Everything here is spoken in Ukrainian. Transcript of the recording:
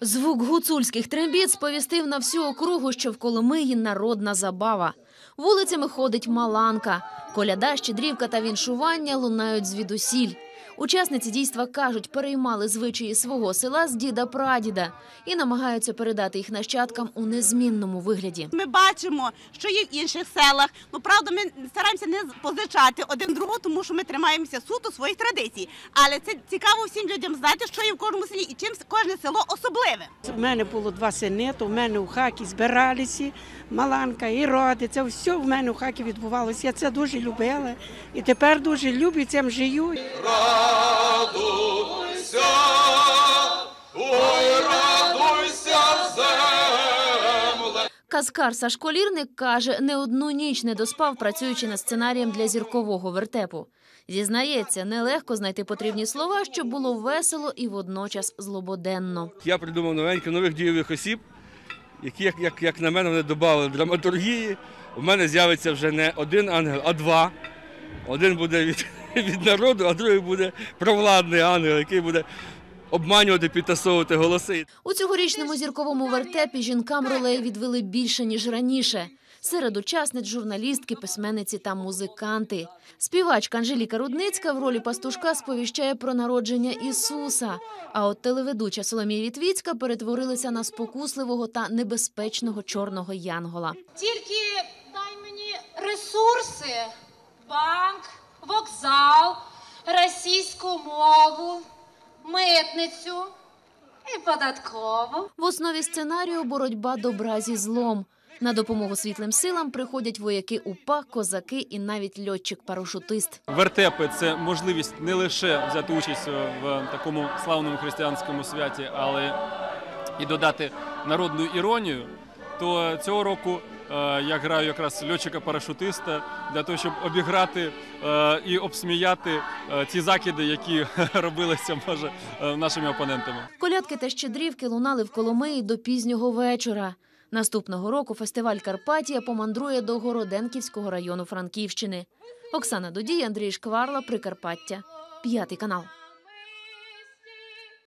Звук гуцульських трембіт сповістив на всю округу, що в Коломиї народна забава. Вулицями ходить маланка. Коляда, щедрівка та віншування лунають звідусіль. Учасниці дійства кажуть, переймали звичаї свого села з діда-прадіда і намагаються передати їх нащадкам у незмінному вигляді. Ми бачимо, що є в інших селах. Ну правда, ми стараємося не позичати один другого, тому що ми тримаємося суто своїх традицій. Але це цікаво всім людям знати, що є в кожному селі і чим кожне село особливе. У мене було два сини, то в мене у хакі збиралися, маланка і роди. Це все в мене у хакі відбувалося. Я це дуже любила і тепер дуже люблю, цим живу. Казкар Сашко Лірник каже, не одну ніч не доспав, працюючи над сценарієм для зіркового вертепу. Зізнається, нелегко знайти потрібні слова, щоб було весело і водночас злободенно. Я придумав новеньких нових дієвих осіб, які, як, як, як на мене, вони додали драматургії. У мене з'явиться вже не один ангел, а два. Один буде від, від народу, а другий буде провладний ангел, який буде обманювати, підтасовувати голоси. У цьогорічному зірковому вертепі жінкам ролей відвели більше ніж раніше. Серед учасниць журналістки, письменниці та музиканти. Співачка Анжеліка Рудницька в ролі пастушка сповіщає про народження Ісуса. А от телеведуча Соломія Вітвіцька перетворилася на спокусливого та небезпечного чорного янгола. Тільки російську мову, митницю і податкову. В основі сценарію боротьба добра зі злом. На допомогу світлим силам приходять вояки УПА, козаки і навіть льотчик-парашутист. Вертепи це можливість не лише взяти участь в такому славному християнському святі, але і додати народну іронію. То цього року я граю якраз льотчика-парашутиста для того, щоб обіграти е, і обсміяти е, ті закиди, які робилися може е, нашими опонентами. Колядки та щедрівки лунали в Коломиї до пізнього вечора. Наступного року фестиваль Карпатія помандрує до Городенківського району Франківщини. Оксана Додій, Андрій Шкварла, Прикарпаття, п'ятий канал.